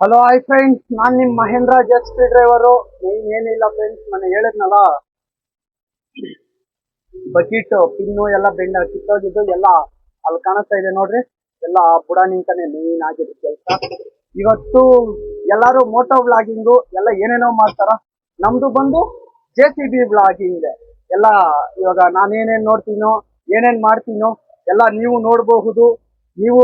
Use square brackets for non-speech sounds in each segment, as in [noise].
Hello hi friends ನಾನ್ ನಿಮ್ Mahindra jet speed driver ಏನಿಲ್ಲ ಫ್ರೆಂಡ್ಸ್ ನಾನು ಹೇಳಿದ್ನಲ್ಲ? ಬಕೀಟ್ ಪಿನ್ನು ಎಲ್ಲ ಬೆಂಡ ಕಿತ್ತೋಗಿದ್ದು, ಎಲ್ಲ ಅಲ್ಲಿ ಕಾಣಿಸ್ತಾ ಇದೆ ನೋಡ್ರಿ. ಎಲ್ಲ ಬುಡ ನಿಂತಾನೆ ಮೇನ್ ಆಗಿದೆ ಕೆಲಸ. ಇವತ್ತು ಎಲ್ಲಾರು ಮೋಟೋ ಬ್ಲಾಗಿಂಗು ಎಲ್ಲ ಏನೇನೋ ಮಾಡ್ತಾರ. ನಮ್ದು ಬಂದು ಜೆ ಸಿ ಬಿ ಬ್ಲಾಗಿಂಗ್ ಎಲ್ಲ ಇವಾಗ ನಾನೇನೇನ್ ನೋಡ್ತೀನೋ, ಏನೇನ್ ಮಾಡ್ತೀನೋ, ಎಲ್ಲ ನೀವು ನೋಡಬಹುದು. ನೀವು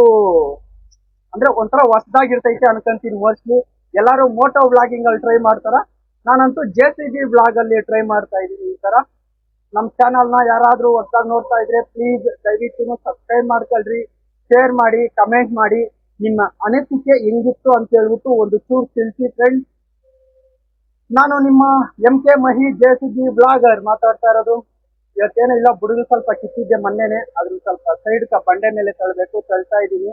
ಅಂದ್ರೆ ಒಂಥರ ಹೊಸದಾಗಿರ್ತೈತೆ ಅನ್ಕೊಂತೀನಿ ಮೋಸ್ಟ್ಲಿ ಎಲ್ಲಾರು ಮೋಟೋ ಬ್ಲಾಗಿಂಗ್ ಅಲ್ಲಿ ಟ್ರೈ ಮಾಡ್ತಾರ. ನಾನಂತೂ ಜೆ ಸಿ ಬಿ ಬ್ಲಾಗ್ ಅಲ್ಲಿ ಟ್ರೈ ಮಾಡ್ತಾ ಇದೀನಿ ಈ ತರ. ನಮ್ ಚಾನಲ್ನ ಯಾರಾದ್ರೂ ಹೊಸದಾಗಿ ನೋಡ್ತಾ ಇದ್ರೆ ಪ್ಲೀಸ್ ದಯವಿಟ್ಟು ಸಬ್ಸ್ಕ್ರೈಬ್ ಮಾಡ್ಕೊಳ್ರಿ. ಶೇರ್ ಮಾಡಿ ಕಮೆಂಟ್ ಮಾಡಿ. ನಿಮ್ಮ ಅನಿಸಿಕೆ ಹೆಂಗಿತ್ತು ಅಂತ ಹೇಳ್ಬಿಟ್ಟು ಒಂದು ಚೂರು ತಿಳಿಸಿ ಫ್ರೆಂಡ್ಸ್ ನಾನು ನಿಮ್ಮ M K Mahi J C B blogger ಮಾತಾಡ್ತಾ ಇರೋದು. ಇವತ್ತೇನಿಲ್ಲ ಬುಡುಗು ಸ್ವಲ್ಪ ಕಿತ್ತಿದ್ದೆ ಮೊನ್ನೆನೆ. ಅದ್ರ ಸ್ವಲ್ಪ ಸೈಡ್ ಬಂಡೆ ಮೇಲೆ ತಳ್ಬೇಕು, ತಳ್ತಾ ಇದ್ದೀನಿ.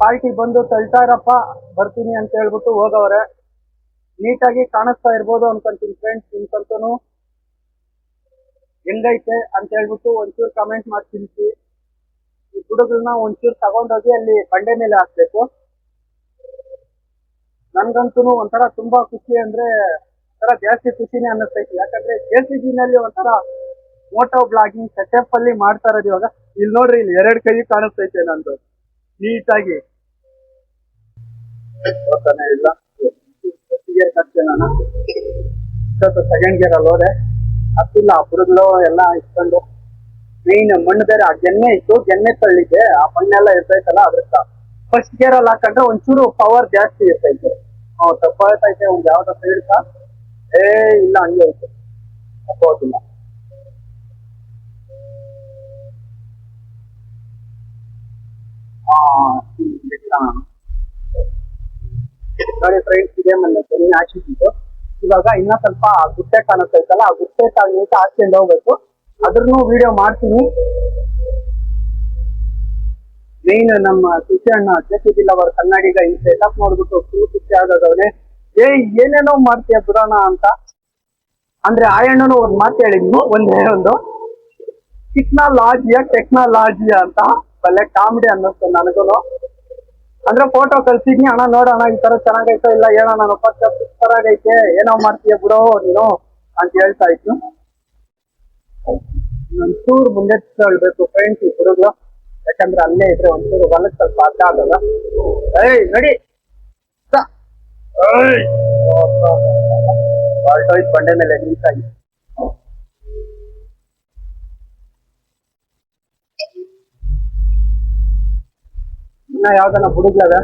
ಪಾರ್ಟಿ ಬಂದು ತಳ್ತಾ ಇರಪ್ಪ, ಬರ್ತೀನಿ ಅಂತ ಹೇಳ್ಬಿಟ್ಟು ಹೋಗವ್ರೆ. ನೀಟಾಗಿ ಕಾಣಿಸ್ತಾ ಇರ್ಬೋದು ಅನ್ಕೊಂತೀನಿ ಫ್ರೆಂಡ್ಸ್ ನಿಮ್ಗಂತೂ ಹೆಂಗೈತೆ ಅಂತ ಹೇಳ್ಬಿಟ್ಟು ಒಂಚೂರು ಕಮೆಂಟ್ ಮಾಡಿ ತಿಳಿಸಿ. ಈ ಹುಡುಗರನ್ನ ಒಂಚೂರು ತಗೊಂಡೋಗಿ ಅಲ್ಲಿ ಬಂಡೆ ಮೇಲೆ ಹಾಕ್ಬೇಕು. ನನ್ಗಂತೂ ಒಂಥರ ತುಂಬಾ ಖುಷಿ ಅಂದ್ರೆ ಒಂಥರ ಜಾಸ್ತಿ ಖುಷಿನೇ ಅನ್ನಿಸ್ತೈತಿ. ಯಾಕಂದ್ರೆ ಜೆ ಸಿ ನಲ್ಲಿ ಒಂಥರ ಮೋಟೋ ಬ್ಲಾಗಿಂಗ್ ಸೆಟಪ್ ಅಲ್ಲಿ ಮಾಡ್ತಾ ಇರೋದು ಇವಾಗ. ಇಲ್ಲಿ ನೋಡ್ರಿ, ಇಲ್ಲಿ ಎರಡ್ ಕೈ ಕಾಣಿಸ್ತೈತೆ ನಂದು. ನೀಟಾಗಿ. ಇಲ್ಲ. ಸೆಕೆಂಡ್ ಗೇರ್ ಅಲ್ಲಿ ಹೋದೆ. ಹತ್ತಿಲ್ಲ ಅಪ್ರಗಳು ಎಲ್ಲ ಇಟ್ಕೊಂಡು. ಮೇನ್ ಮಣ್ಣು ಬೇರೆ, ಆ ಗೆನ್ನೆ ಇತ್ತು ಗೆನ್ನೆ ತಳ್ಳಿದ್ದೆ. ಆ ಮಣ್ಣೆಲ್ಲ ಇರ್ತೈತಲ್ಲ ಅದ್ರಿಂದ ಫಸ್ಟ್ ಗೇರ್ ಅಲ್ಲಿ ಹಾಕೊಂಡ್ರೆ ಒಂಚೂರು ಪವರ್ ಜಾಸ್ತಿ ಇರ್ತೈತೆ. ತಪ್ಪಾಯ್ತೈತೆ, ಒಂದ್ ಯಾವ್ದೋ ಸೈಡ್ಕ ಏ, ಇಲ್ಲ, ಹಂಗೆ ಐತೆ. ತಪ್ಪೋದಿಲ್ಲ ಹಾ ಇಲ್ಲ. ನೋಡಿ ಫ್ರೆಂಡ್ಸ್ ಇದೆ ಮೊನ್ನೆ ತೆಂಗಿನ ಹಾಕಿದ್ದು ಇವಾಗ ಇನ್ನ ಸ್ವಲ್ಪ ಗುಟ್ಟೆ ಕಾಣಿಸ್ತೈತಲ್ಲ ಆ ಗುಟ್ಟೆ ಕಾಣಿಸ್ತಾ ಹಾಕ್ಕೊಂಡು ಹೋಗ್ಬೇಕು. ಅದ್ರನ್ನು ವಿಡಿಯೋ ಮಾಡ್ತೀನಿ. ಮೇನ್ ನಮ್ಮ ಅಣ್ಣ ಜೆಸಿಬಿಲ್ ಅವರ ಕನ್ನಡಿಗ, ಈ ಸೆಟಪ್ ನೋಡ್ಬಿಟ್ಟು ಫುಲ್ ಖುಷಿ ಆಗೋದವ್ರೆ ಏ ಏನೇನೋ ಮಾಡ್ತೀಯ ಪುರಾಣ ಅಂತ. ಅಂದ್ರೆ ಆಯಣ್ಣನು ಒಂದ್ ಮಾತು ಹೇಳಿದ್ನು, ಒಂದೇ ಒಂದು. ಟೆಕ್ನಾಲಜಿಯ ಟೆಕ್ನಾಲಜಿಯ ಅಂತ. ಒಳ್ಳೆ ಕಾಮಿಡಿ ಅನ್ನಿಸ್ತು ನನಗೂ ಅಂದ್ರೆ ಫೋಟೋ ಕಳ್ಸಿದ್ನಿ ಅಣ್ಣ ನೋಡೋಣ ಈ ತರ ಚೆನ್ನಾಗೈತೋ ಇಲ್ಲ ಹೇಳೋಣ ನಾನು ಸೂಪರ್ ಆಗೈತೆ ಏನೋ ಮಾಡ್ತೀಯ ಬಿಡೋ ನೀನು ಅಂತ ಹೇಳ್ತಾ ಇತ್ತು ಒಂಚೂರು ಮುಂದೆ ಹೇಳ್ಬೇಕು ಫ್ರೆಂಡ್ಸ್ ಈ ಹುಡುಗರು. ಯಾಕಂದ್ರೆ ಅಲ್ಲೇ ಇದ್ರೆ ಒಂಚೂರು ಹೊಲಕ್ಕೆ ಸ್ವಲ್ಪ ಅರ್ಥ ಆಗಲ್ಲ. ಏಯ್ ನಡಿ. ಹೊರ್ಟೋಯ್ತು ಬಂಡೆ ಮೇಲೆ ನೀಟಾಗಿ ಇನ್ನ ಯಾವ್ದನ ಹುಡುಗ್ಲದ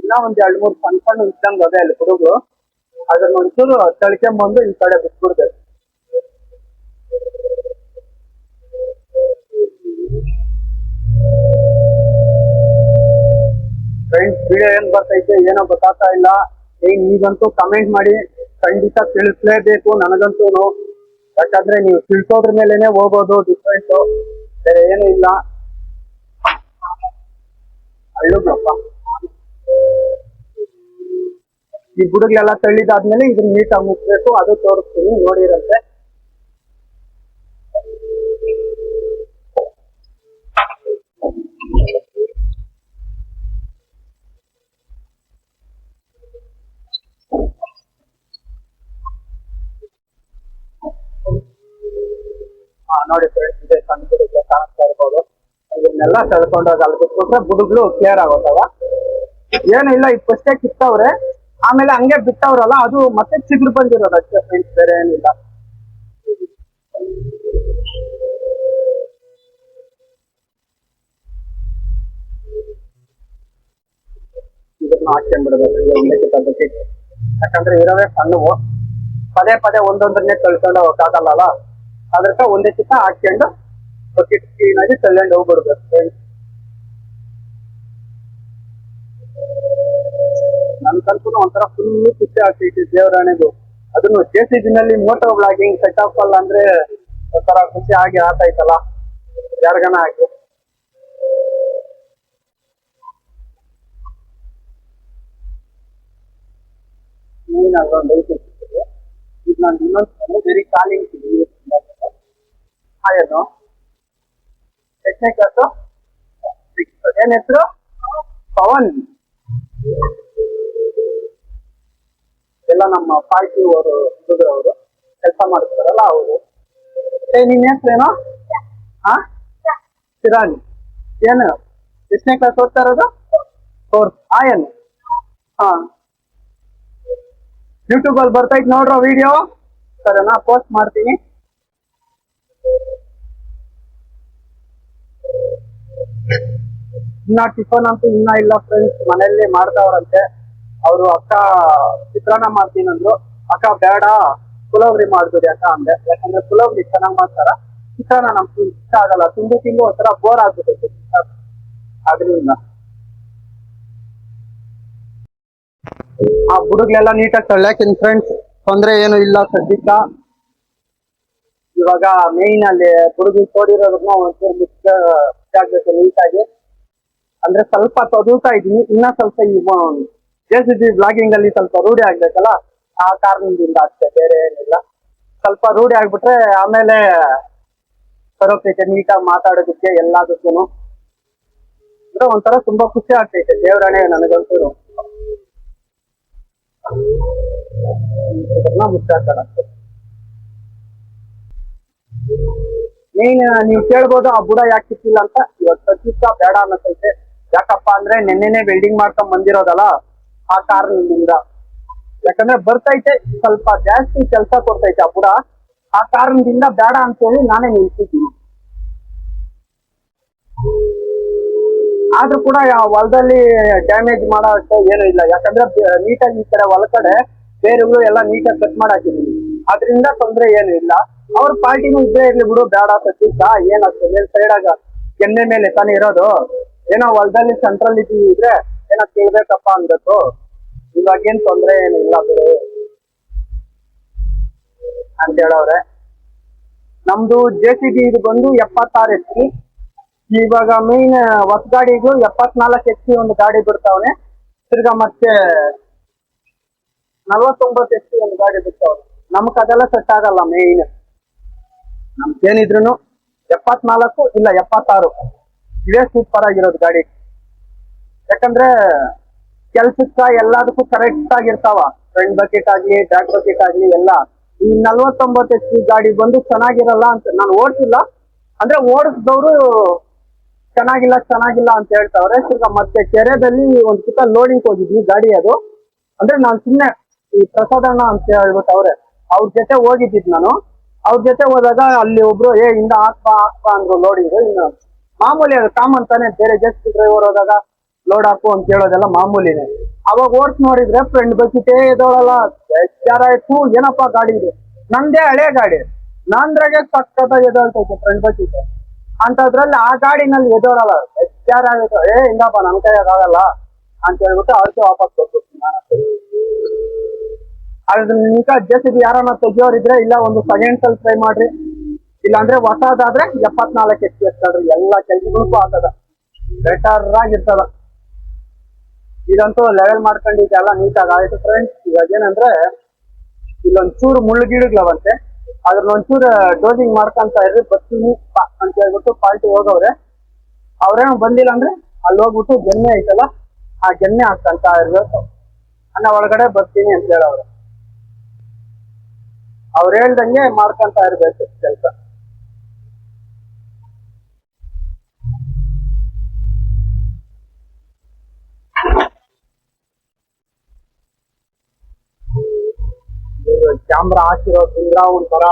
ಇನ್ನ ಒಂದ್ ಎರಡ್ ಮೂರ್ ಸಣ್ಣ ಸಣ್ಣ ಇದ್ದಂಗ ಅದೇ ಅಲ್ಲಿ ಹುಡುಗರು. ಅದನ್ನ ಒಂಚೂರು ತಳ್ಕೊಂಬಂದು ಈ ಕಡೆ ಬಿಟ್ಬಿಡ್ಬೇಕು. ಫ್ರೆಂಡ್ಸ್ ವಿಡಿಯೋ ಏನ್ ಬರ್ತೈತೆ, ಏನೋ ಗೊತ್ತಾಗ್ತಾ ಇಲ್ಲ. ಏನ್ ನೀವಂತೂ ಕಮೆಂಟ್ ಮಾಡಿ, ಖಂಡಿತ ತಿಳಿಸ್ಲೇಬೇಕು. ನನಗಂತೂ ಯಾಕಂದ್ರೆ ನೀವು ತಿಳ್ಸೋದ್ರ ಮೇಲೆನೆ ಹೋಗೋದು ಡಿಫ್ರೆಂಟ್ ಬೇರೆ ಏನು ಇಲ್ಲ. ಅಳ್ಳುಗ್ಲಪ್ಪ ಈ ಬುಡಗ್ಲೆಲ್ಲ ತಳ್ಳಿದಾದ್ಮೇಲೆ ಇದನ್ನ ನೀಟಾಗಿ ಮುಚ್ಬೇಕು. ಅದು ತೋರಿಸ್ತೀನಿ ನೋಡಿರಂತೆ. ಹಾ ನೋಡಿ ಇದನ್ನೆಲ್ಲ ತಳ್ಕೊಂಡೋಗಿ ಅಲ್ಲಿ ಬಿಟ್ಬಿಟ್ರೆ ಬುಡುಗ್ಲು ಕ್ಲಿಯರ್ ಆಗೋತವ ಏನು ಇಲ್ಲ, ಈ ಫಸ್ಟೇ ಕಿತ್ತವ್ರೆ. ಆಮೇಲೆ ಹಂಗೆ ಬಿಟ್ಟವ್ರಲ್ಲ ಅದು ಮತ್ತೆ ಚಿಗುರು ಬಂದಿರೋದು ಅಷ್ಟೇ ಫ್ರೆಂಡ್ಸ್ ಬೇರೆ ಏನಿಲ್ಲ ಇದನ್ನ ಯಾಕಂದ್ರೆ ಇರೋವೇ ಸಣ್ಣವು ಪದೇ ಪದೇ ಒಂದೊಂದನ್ನೇ ಕಳ್ಕೊಂಡು ಹೋಗಕ್ಕಾಗಲ್ಲ ಅದಕ್ಕೆ ಒಂದೇ ಚಿತ್ತ ಹಾಕ್ಕೊಂಡು ಕ್ಲೀನಾಗಿ ತಳ್ಕೊಂಡು ಹೋಗ್ಬಿಡ್ಬೇಕು ನನ್ಗಂತೂ ಒಂಥರ ಫುಲ್ ಖುಷಿ ಆಗ್ತೈತಿ ದೇವರಾಣೆಗೂ ಅದನ್ನು ಜೆ ಸಿ ನಲ್ಲಿ ಮೋಟೋ ಬ್ಲಾಗಿಂಗ್ ಸೆಟಪ್ ಅಲ್ಲ ಅಂದ್ರೆ ಒಂಥರ ಖುಷಿ ಆಗಿ ಆತೈತಲ್ಲ ಯಾರ್ಗನ ಆಗಿ ಈಗ ನಾನು ಇನ್ನೊಂದು ಬೇರೆ ಕಾಲಿಂಗ್ ಹಾಯನು ಎಷ್ಟನೇ ಕ್ಲಾಸು ಹೆಸರು ಪವನ್. ಎಲ್ಲ ನಮ್ಮ ಪಾರ್ಟಿ ಅವರು ಅವರು ಕೆಲಸ ಮಾಡ್ತಾರಲ್ಲ ಅವರು. ಏ, ನಿನ್ನ ಹೆಸರೇನು ಹಾ ಶಿರಾಣಿ. ಏನು? ಎಷ್ಟನೇ ಕ್ಲಾಸ್ ಓದ್ತಾ ಇರೋದು? ಫೋರ್ತ್ ಆ, ಏನು? ಹಾ. ಯೂಟ್ಯೂಬ್ ಅಲ್ಲಿ ಬರ್ತೈತ್ ನೋಡ್ರೋ ವಿಡಿಯೋ ಸರಿನಾ? ಪೋಸ್ಟ್ ಮಾಡ್ತೀನಿ. ಇನ್ನ ಟಿಫನ್ ಅಂತೂ ಇನ್ನ ಇಲ್ಲ ಫ್ರೆಂಡ್ಸ್ ಮನೆಯಲ್ಲಿ ಮಾಡ್ತಾವ್ರಂತೆ ಅವರು ಅಕ್ಕ ಚಿತ್ರಾನ್ನ ಮಾಡ್ತೀನಿ ಅಂದ್ರು. ಅಕ್ಕ ಬೇಡ ಪುಲೋಗ್ರಿ ಮಾಡ್ಬಿಡಿ ಅಕ್ಕ ಅಂದೆ. ಯಾಕಂದ್ರೆ ಪುಲೋಗ್ರಿ ಚೆನ್ನಾಗ್ ಮಾಡ್ತಾರ. ಚಿತ್ರಾನ್ನ ನಮ್ಗೆ ಇಷ್ಟ ಆಗಲ್ಲ. ತಿಂದು ತಿಂದು ಒಂಥರ ಬೋರ್ ಆಗ್ಬಿಟ್ಟೈತೆ ಅದ್ರಿಂದ. ಆ ಬುಡುಗ್ಲೆಲ್ಲ ನೀಟಾಗಿ ತಳ್ಳಾಕಿನ್ ಫ್ರೆಂಡ್ಸ್ ತೊಂದ್ರೆ ಏನು ಇಲ್ಲ ಸದ್ಯಕ್ಕ. ಇವಾಗ ಮೇಯ್ನ್ ಅಲ್ಲಿ ಬುಡುಗಿ ತೋಡಿರೋದನ್ನ ಒಂಚೂರು ಮಿಕ್ಸ್ ಆಗ್ಬೇಕು ನೀಟಾಗಿ. ಅಂದ್ರೆ ಸ್ವಲ್ಪ ತೊದಲ್ತಾ ಇದೀನಿ ಇನ್ನ ಸ್ವಲ್ಪ ಈ ಜೆ ಸಿ ಬಿ ಬ್ಲಾಗಿಂಗ್ ಅಲ್ಲಿ ಸ್ವಲ್ಪ ರೂಢಿ ಆಗ್ಬೇಕಲ್ಲ, ಆ ಕಾರಣದಿಂದ ಅಷ್ಟೇ, ಬೇರೆ ಏನಿಲ್ಲ. ಸ್ವಲ್ಪ ರೂಢಿ ಆಗ್ಬಿಟ್ರೆ ಆಮೇಲೆ ಸರೋಗ್ತೈತೆ ನೀಟಾಗಿ ಮಾತಾಡೋದಕ್ಕೆ ಎಲ್ಲದಕ್ಕೂ ಅಂದ್ರೆ ಒಂಥರ ತುಂಬಾ ಖುಷಿ ಆಗ್ತೈತೆ, ದೇವರಣೆ ನನಗಂತೂ. ಆಗ್ತಾರೆ ಮೇನ್ ನೀವು ಕೇಳ್ಬೋದು ಆ ಬುಡ ಯಾಕೆ ಸಿಕ್ಕಿಲ್ಲ ಅಂತ ಇವತ್ತು ಸದ್ಯಕ್ಕ ಬೇಡ ಅನ್ನತೈತೆ ಯಾಕಪ್ಪ ಅಂದ್ರೆ ನಿನ್ನೆನೆ ವೆಲ್ಡಿಂಗ್ ಮಾಡ್ಕೊಂಡ್ ಬಂದಿರೋದಲ್ಲ, ಆ ಕಾರಣದಿಂದ. ಯಾಕಂದ್ರೆ ಬರ್ತೈತೆ, ಸ್ವಲ್ಪ ಜಾಸ್ತಿ ಕೆಲಸ ಕೊಡ್ತೈತೆ ಆ ಆ ಕಾರಣದಿಂದ ಬೇಡ ಅಂತೇಳಿ ನಾನೇ ನಿಲ್ಸಿದ್ದೀನಿ. ಆದ್ರೂ ಕೂಡ ಹೊಲದಲ್ಲಿ ಡ್ಯಾಮೇಜ್ ಮಾಡೋ ಏನು ಇಲ್ಲ. ಯಾಕಂದ್ರೆ ನೀಟಾಗಿ ಈ ಕಡೆ ಹೊಲ ಕಡೆ ಬೇರುಗಳು ಎಲ್ಲ ನೀಟಾಗಿ ಕಟ್ ಮಾಡಾಕಿದ್ದೀನಿ ಅದರಿಂದ ತೊಂದ್ರೆ ಏನು ಇಲ್ಲ. ಅವ್ರ ಪಾರ್ಟಿನೂ ಇದ್ದೇ ಇರ್ಲಿ ಬಿಡು, ಬೇಡ ಸತ್ತಿದ್ದ ಏನಾಗ್ತದೆ ಸೈಡ್ ಕೆನ್ನೆ ಮೇಲೆ ತಾನೇ ಇರೋದು. ಏನೋ ಹೊಲದಲ್ಲಿ ಸೆಂಟ್ರಲ್ ಇದ್ರೆ ಏನೋ ಕೇಳ್ಬೇಕಪ್ಪ ಅನ್ಬೇಕು ಇವಾಗೇನ್ ತೊಂದ್ರೆ ಏನಿಲ್ಲ ಬಿಡು. ಅಂತ ಹೇಳವ್ರೆ. ನಮ್ದು ಜೆ ಸಿ ಬಿ ಇದು ಬಂದು ಎಪ್ಪತ್ತಾರು ಎಚ್ ಪಿ. ಇವಾಗ ಮೇನ್ ಹೊಸ ಗಾಡಿಗೂ ಎಪ್ಪತ್ನಾಲ್ಕು ಎಚ್ ಪಿ ಒಂದು ಗಾಡಿ ಬಿಡ್ತಾವನೆ. ತಿರ್ಗಾ ಮತ್ತೆ ನಲ್ವತ್ತೊಂಬತ್ತು ಎಚ್ ಪಿ ಒಂದು ಗಾಡಿ ಬಿಡ್ತಾವನೆ. ನಮ್ಗ ಅದೆಲ್ಲ ಸೆಟ್ ಆಗಲ್ಲ ಮೇನ್ ನಮ್ಗೇನಿದ್ರು ಎಪ್ಪತ್ನಾಲ್ಕು ಇಲ್ಲ ಎಪ್ಪತ್ತಾರು. ಇವೇ ಸೂಪರ್ ಆಗಿರೋದು ಗಾಡಿ. ಯಾಕಂದ್ರೆ ಕೆಲ್ಸಕ್ಕ ಎಲ್ಲದಕ್ಕೂ ಕರೆಕ್ಟ್ ಆಗಿರ್ತಾವ. ಫ್ರಂಟ್ ಬಕೆಟ್ ಆಗ್ಲಿ ಬ್ಯಾಕ್ ಬಕೆಟ್ ಆಗ್ಲಿ ಎಲ್ಲ. ಈ ನಲ್ವತ್ತೊಂಬತ್ತು ಎಚ್ ಪಿ ಗಾಡಿ ಬಂದು ಚೆನ್ನಾಗಿರಲ್ಲ ಅಂತ ನಾನು ಓಡಿಸಿಲ್ಲ. ಅಂದ್ರೆ ಓಡಿಸಿದವರು ಚೆನ್ನಾಗಿಲ್ಲ ಚೆನ್ನಾಗಿಲ್ಲ ಅಂತ ಹೇಳ್ತಾವ್ರೆ. ತಿರ್ಗಾ ಮತ್ತೆ ಕೆರೆದಲ್ಲಿ ಒಂದ್ ಸುತ್ತ ಲೋಡಿಂಗ್ ಹೋಗಿದ್ವಿ ಗಾಡಿ ಅದು. ಅಂದ್ರೆ ನಾನು ಸುಮ್ನೆ ಈ ಪ್ರಸಾದಣ್ಣ ಅಂತ ಹೇಳ್ಬಿಟ್ಟು ಅವ್ರೆ ಅವ್ರ ಜೊತೆ ಹೋಗಿದ್ದಿದ್ ನಾನು. ಅವ್ರ ಜೊತೆ ಹೋದಾಗ ಅಲ್ಲಿ ಒಬ್ರು, ಏ, ಇಂದ ಹಾಕ್ಬಾ ಹಾಕ್ಬಾ ಅಂದ್ರು ಲೋಡಿಂಗ್ ಇನ್ನು ಮಾಮೂಲಿ ಅದು ಕಾಮನ್ ತಾನೆ ಬೇರೆ ಜಸ್ಟ್ ಡ್ರೈವರ್ ಹೋದಾಗ ಲೋಡ್ ಹಾಕು ಅಂತ ಹೇಳೋದೆಲ್ಲ ಮಾಮೂಲಿನೇ. ಅವಾಗ ಓಡ್ಸ್ ನೋಡಿದ್ರೆ ಫ್ರೆಂಡ್ ಬಸ್ಸಿಟೇ ಇದ್ದವಳಲ್ಲ ಆಯ್ತು, ಏನಪ್ಪಾ ಗಾಡಿ ಇದೆ? ನಂದೇ ಹಳೆ ಗಾಡಿ. ನಂದ್ರಾಗೆ ಸಕ್ಕತ್ತಾಗಿ ಎದೋಳ್ತೈತೆ ಫ್ರೆಂಡ್ ಬಸ್ಸಿಗೆ. ಅಂತದ್ರಲ್ಲಿ ಆ ಗಾಡಿನಲ್ಲಿ ಎದೋಳಲ್ಲ ಆಗುತ್ತೆ ಏ, ಹಿಂಗಪ್ಪ ನಮ್ ಕೈಯಾಗ ಆಗಲ್ಲ ಅಂತ ಹೇಳ್ಬಿಟ್ಟು ಅವ್ರಿಗೆ ವಾಪಸ್ ಕೊಟ್ಟು ಅದ್ರ ನಿಂಕ ಜೆ ಯಾರನ್ನ ತೆಗಿಯೋರಿದ್ರೆ ಇಲ್ಲ, ಒಂದು ಸೆಕೆಂಡ್ಸ್ ಅಲ್ಲಿ ಟ್ರೈ ಮಾಡ್ರಿ. ಇಲ್ಲಾಂದ್ರೆ ಹೊಸದಾದ್ರೆ ಎಪ್ಪತ್ನಾಲ್ಕು ಎಚ್ ಪಿ ಎತ್ತಲ್ರಿ ಎಲ್ಲ ಕೆಲ್ಸಗಳಿಗೂ ಆಗ್ತದ ಬೆಟರ್ ಆಗಿರ್ತದ. ಇದಂತೂ ಲೆವೆಲ್ ಮಾಡ್ಕೊಂಡು ಇದೆಲ್ಲ ನೀಟಾಗಿ ಆಯ್ತು ಫ್ರೆಂಡ್ಸ್ ಇವಾಗ ಏನಂದ್ರೆ, ಇಲ್ಲೊಂಚೂರು ಚೂರು ಮುಳ್ಳು ಗಿಡಗಳವಂತೆ ಅದ್ರನ್ನ ಒಂಚೂರು ಡೋಸಿಂಗ್ ಮಾಡ್ಕೊಂತ ಇರ್ರಿ, ಬರ್ತೀನಿ ಅಂತ ಹೇಳ್ಬಿಟ್ಟು ಪಾರ್ಟಿ ಹೋಗವ್ರೆ ಅವ್ರೇನು ಬಂದಿಲ್ಲ ಅಂದ್ರೆ ಅಲ್ಲಿ ಹೋಗ್ಬಿಟ್ಟು ಗೆನ್ನೆ ಐತಲ್ಲ, ಆ ಗೆನ್ನೆ ಹಾಕ್ತಂತ ಇರ್ಬೇಕು. ಅನ್ನ ಒಳಗಡೆ ಬರ್ತೀನಿ ಅಂತ ಹೇಳವ್ರೆ. ಅವ್ರು ಹೇಳ್ದಂಗೆ ಮಾಡ್ಕೊಂತ ಇರ್ಬೇಕು ಕೆಲಸ. ಕ್ಯಾಮ್ರಾ ಹಾಕಿರೋದ್ರಿಂದ ಒಂಥರ